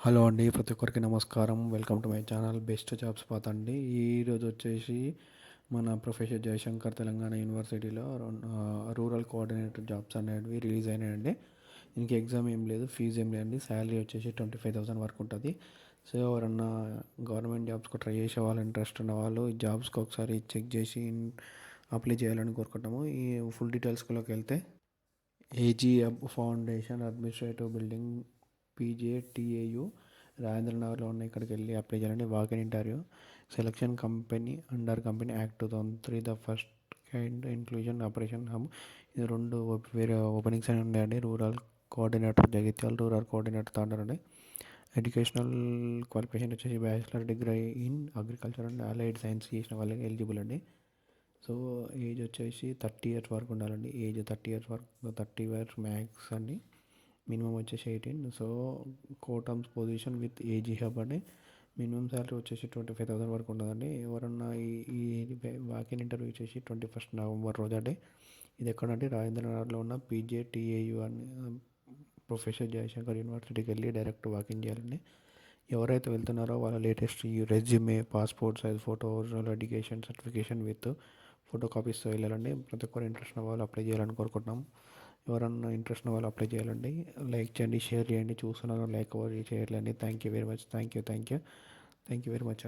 Hello అండి ప్రతి ఒక్కరికి నమస్కారం. Welcome to my channel best jobs పాత అండి. ఈరోజు వచ్చేసి మన ప్రొఫెసర్ జయశంకర్ తెలంగాణ యూనివర్సిటీలో రూరల్ కోఆర్డినేటర్ జాబ్స్ అనేవి రిలీజ్ అయినాయండి. దీనికి ఎగ్జామ్ ఏం లేదు ఫీజు ఏం లేదండి. శాలరీ వచ్చేసి ట్వంటీ ఫైవ్ థౌసండ్ వరకు ఉంటుంది. సో ఎవరన్నా గవర్నమెంట్ జాబ్స్కి ట్రై చేసే వాళ్ళు ఇంట్రెస్ట్ ఉన్న వాళ్ళు ఈ జాబ్స్కి ఒకసారి చెక్ చేసి అప్లై చేయాలని కోరుకుంటాము ఈ ఫుల్ డీటెయిల్స్లోకి వెళ్తే AG foundation administrative building PJTAU రాజేంద్రనగర్లో ఉన్న ఇక్కడికి వెళ్ళి అప్లై చేయాలండి walk in interview. Selection company under company act two thousand three the first kind inclusion operation hub. ఇది రెండు వేరే ఓపెనింగ్స్ అని ఉన్నాయండి. Rural coordinator Jagtial rural coordinator తాండారండి educational qualification వచ్చేసి bachelor degree in agriculture and allied science చేసిన వాళ్ళకి eligible అండి. So age వచ్చేసి థర్టీ ఇయర్స్ వరకు ఉండాలండి. ఏజ్ థర్టీ ఇయర్స్ వరకు థర్టీ ఇయర్స్ మ్యాక్స్ అండి. మినిమం వచ్చేసి ఎయిటీన్. సో కోటమ్స్ పొజిషన్ విత్ ఏజీ హబ్ అని మినిమం శాలరీ వచ్చేసి ట్వంటీ ఫైవ్ థౌసండ్ వరకు ఉండదండి. ఎవరన్నా ఈ ఈ వాకిన్ ఇంటర్వ్యూ వచ్చేసి ట్వంటీ ఫస్ట్ నవంబర్ రోజు అండి. ఇది ఎక్కడంటే రాజేంద్రనగర్లో ఉన్న పీజేటీఏయు అని ప్రొఫెసర్ జయశంకర్ యూనివర్సిటీకి వెళ్ళి డైరెక్ట్ వాకింగ్ చేయాలండి. ఎవరైతే వెళ్తున్నారో వాళ్ళ latest resume passport size photo original education certification with photo కాపీస్తో వెళ్ళాలండి. ప్రతి ఒక్కరు ఇంట్రెస్ట్ వాళ్ళు అప్లై చేయాలని కోరుకుంటున్నాం. ఎవరన్నా ఇంట్రెస్ట్ ఉన్న వాళ్ళు అప్లై చేయాలండి. లైక్ చేయండి షేర్ చేయండి చూస్తున్నారు లైక్ ఎవరు చేయట్లేండి thank you very much thank you thank you thank you very much